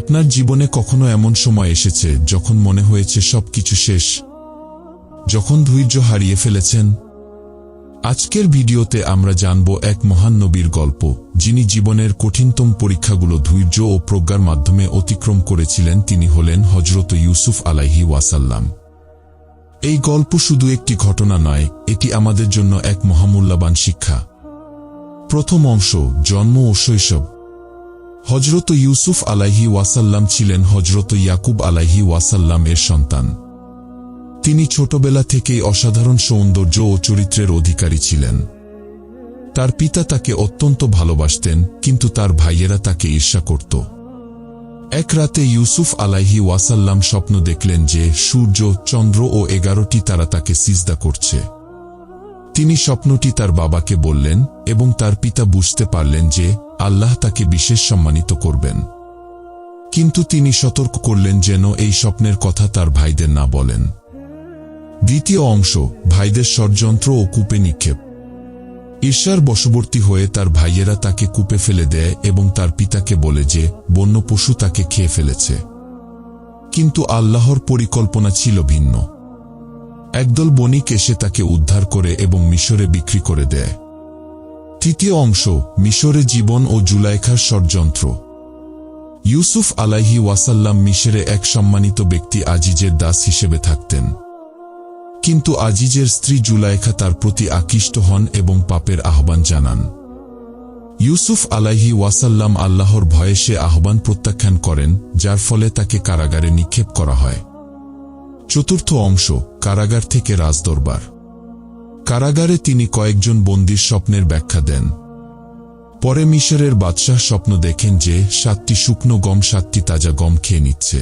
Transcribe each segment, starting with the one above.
আপনার জীবনে কখনো এমন সময় এসেছে যখন মনে হয়েছে সবকিছু শেষ? যখন ধৈর্য হারিয়ে ফেলেছেন? আজকের ভিডিওতে আমরা জানব এক মহান নবীর গল্প, যিনি জীবনের কঠিনতম পরীক্ষাগুলো ধৈর্য ও প্রজ্ঞার মাধ্যমে অতিক্রম করেছিলেন। তিনি হলেন হজরত ইউসুফ আলাইহি ওয়াসাল্লাম। এই গল্প শুধু একটি ঘটনা নয়, এটি আমাদের জন্য এক মহামূল্যবান শিক্ষা। প্রথম অংশ, জন্ম ও শৈশব। হজরত ইউসুফ আলাইহি ওয়াসাল্লাম ছিলেন হজরত ইয়াকুব আলাইহি ওয়াসাল্লাম এর সন্তান। তিনি ছোটবেলা থেকেই অসাধারণ সৌন্দর্য ও চরিত্রের অধিকারী ছিলেন। তার পিতা তাকে অত্যন্ত ভালোবাসতেন, কিন্তু তার ভাইয়েরা তাকে ঈর্ষা করত। এক রাতে ইউসুফ আলাইহি ওয়াসাল্লাম স্বপ্ন দেখলেন যে সূর্য, চন্দ্র ও এগারোটি তারা তাকে সিজদা করছে। তিনি স্বপ্নটি তার বাবাকে বললেন এবং তার পিতা বুঝতে পারলেন যে আল্লাহ তাকে বিশেষ সম্মানিত করবেন। কিন্তু তিনি সতর্ক করলেন যেন এই স্বপ্নের কথা তার ভাইদের না বলেন। দ্বিতীয় অংশ, ভাইদের ষড়যন্ত্র ও কূপে নিক্ষেপ। ঈর্ষার বশবর্তী হয়ে তার ভাইয়েরা তাকে কূপে ফেলে দেয় এবং তার পিতাকে বলে যে বন্য পশু তাকে খেয়ে ফেলেছে। কিন্তু আল্লাহর পরিকল্পনা ছিল ভিন্ন। একদল বণিক এসে তাকে উদ্ধার করে এবং মিশরে বিক্রি করে দেয়। তৃতীয় অংশ, মিশরে জীবন ও জুলাইখার ষড়যন্ত্র। ইউসুফ আলাইহি ওয়াসাল্লাম মিশরে এক সম্মানিত ব্যক্তি আজিজের দাস হিসেবে থাকতেন। কিন্তু আজিজের স্ত্রী জুলাইখা তার প্রতি আকৃষ্ট হন এবং পাপের আহ্বান জানান। ইউসুফ আলাইহি ওয়াসাল্লাম আল্লাহর ভয়ে সে আহ্বান প্রত্যাখ্যান করেন, যার ফলে তাকে কারাগারে নিক্ষেপ করা হয়। চতুর্থ অংশ, কারাগার থেকে রাজদরবার। কারাগারে তিনি কয়েকজন বন্দির স্বপ্নের ব্যাখ্যা দেন। পরে মিশরের বাদশাহ স্বপ্ন দেখেন যে সাতটি শুকনো গম সাতটি তাজা গম খেয়ে নিচ্ছে।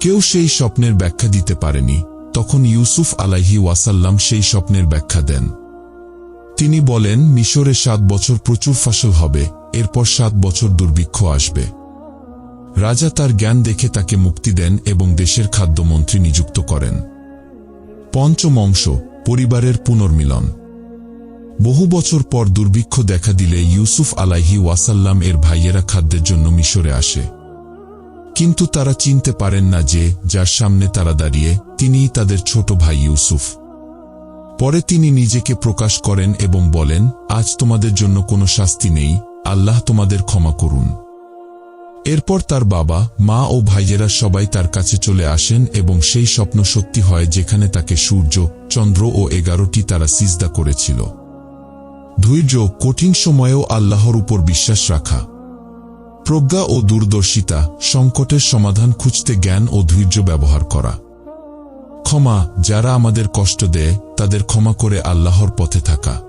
কেউ সেই স্বপ্নের ব্যাখ্যা দিতে পারেনি, তখন ইউসুফ আলাইহি ওয়াসাল্লাম সেই স্বপ্নের ব্যাখ্যা দেন। তিনি বলেন, মিশরে সাত বছর প্রচুর ফসল হবে, এরপর সাত বছর দুর্ভিক্ষ আসবে। রাজা তার জ্ঞান দেখে তাকে মুক্তি দেন এবং দেশের খাদ্যমন্ত্রী নিযুক্ত করেন। পঞ্চম অংশ পরিবারের পুনর্মিলন। বহু বছর পর দুর্ভিক্ষ দেখা দিলে ইউসুফ আলাইহি ওয়াসাল্লাম এর ভাইয়েরা খাদ্যের জন্য মিশরে আসে। কিন্তু তারা চিনতে পারেন না যে, যার সামনে তারা দাঁড়িয়ে, তিনিই তাদের ছোট ভাই ইউসুফ। পরে তিনি নিজেকে প্রকাশ করেন এবং বলেন, আজ তোমাদের জন্য কোনো শাস্তি নেই, আল্লাহ তোমাদের ক্ষমা করুন। এরপর তার বাবা, মা ও ভাইয়েরা সবাই তার কাছে চলে আসেন এবং সেই স্বপ্ন সত্যি হয় যেখানে তাকে সূর্য, চন্দ্র ও এগারোটি তারা সিজদা করেছিল। ধৈর্য কঠিন সময়েও আল্লাহর উপর বিশ্বাস রাখা। প্রজ্ঞা ও দূরদর্শিতা, সংকটের সমাধান খুঁজতে জ্ঞান ও ধৈর্য ব্যবহার করা। ক্ষমা, যারা আমাদের কষ্ট দেয়, তাদের ক্ষমা করে আল্লাহর পথে থাকা।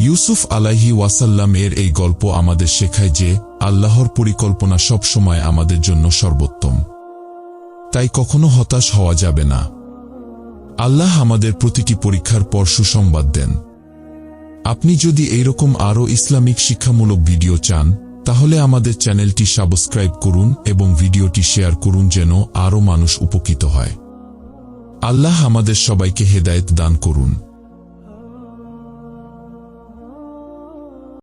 ইউসুফ আলাইহি ওয়াসাল্লাম এর এই গল্প আমাদের শেখায় যে আল্লাহর পরিকল্পনা সব সময় আমাদের জন্য সর্বোত্তম। তাই কখনো হতাশ হওয়া যাবে না। আল্লাহ আমাদের প্রতিটি পরীক্ষার পর সুসংবাদ দেন। আপনি যদি এইরকম আরও ইসলামিক শিক্ষামূলক ভিডিও চান, তাহলে আমাদের চ্যানেলটি সাবস্ক্রাইব করুন এবং ভিডিওটি শেয়ার করুন যেন আরও মানুষ উপকৃত হয়। আল্লাহ আমাদের সবাইকে হেদায়েত দান করুন।